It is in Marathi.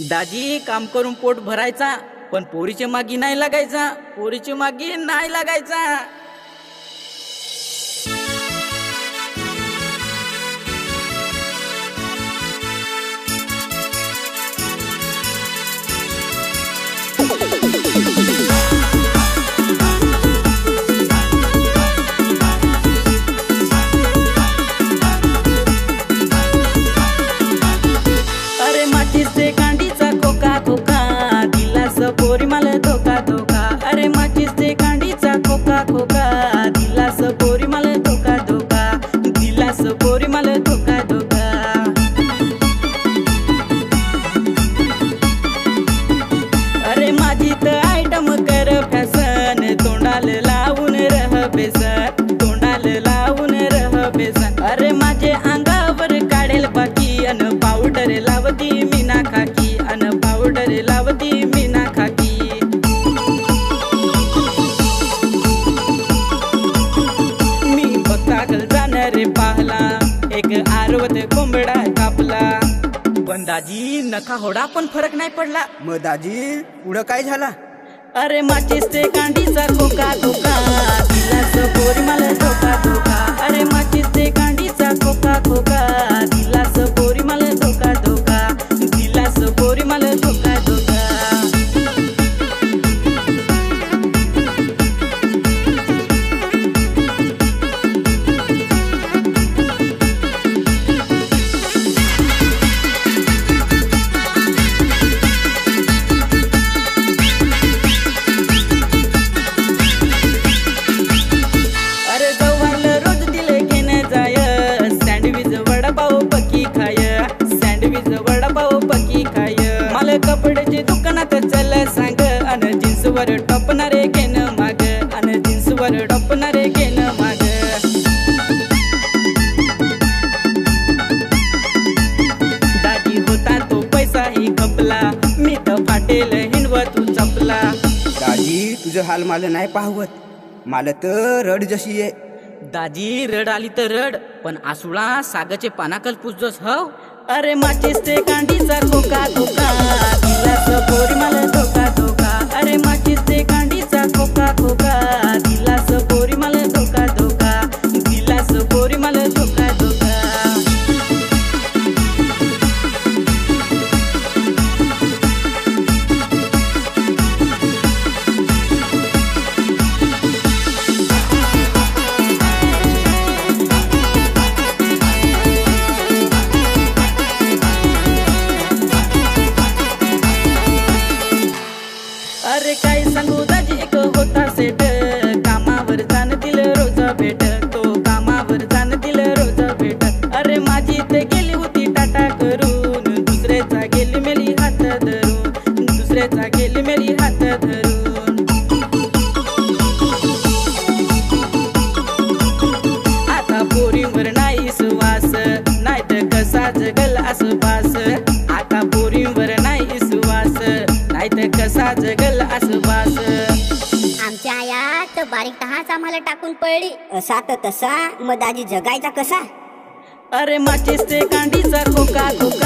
दाजी काम करून पोट भरायचा पण पोरीच्या मागी नाही लागायचा. पोरीच्या मागी नाही लागायचा. अरे माझे अंगावर काढेल बाकी अन पावडर लावती मीना खाकी. अन पावडर लावती मीना खाकी. मी बघताकल जाणार पाहला. एक आरवत कोंबडा कापला. पण दाजी नका होडा पण फरक नाही पडला. मग दाजी पुढं काय झाला? अरे माचीस ते कांडीचा खोका. सांग अन जीन्सवर टपणारे घेणं माग अन जीन्सवर टपणारे घेणं माग. दाजी होता तो पैसा ही खपला मी तर फाटेल हिंडव तू चपला. दाजी तुझं हाल मला नाही पाहवत. मला तर रड जशी आहे. दाजी रड आली तर रड पण आसुळा सागाचे पानाकल पुजतोस हो. अरे माचीस ते कांडीचा खोका पोरी मला धोका. अरे एक होता सेट. कामावर जाण दिलं रोज भेट. तो कामावर जाण दिलं रोज भेट. अरे माझी ते गेली होती टाटा करून. दुसऱ्याचा गेली मेली हात धरून. दुसऱ्याचा गेली मेली हात धरून. आमच्या आयात बारीक तहाच आम्हाला टाकून पडली असा तर तसा मग दाजी जगायचा कसा? अरे माचीस ते कांडीचा खोका खोका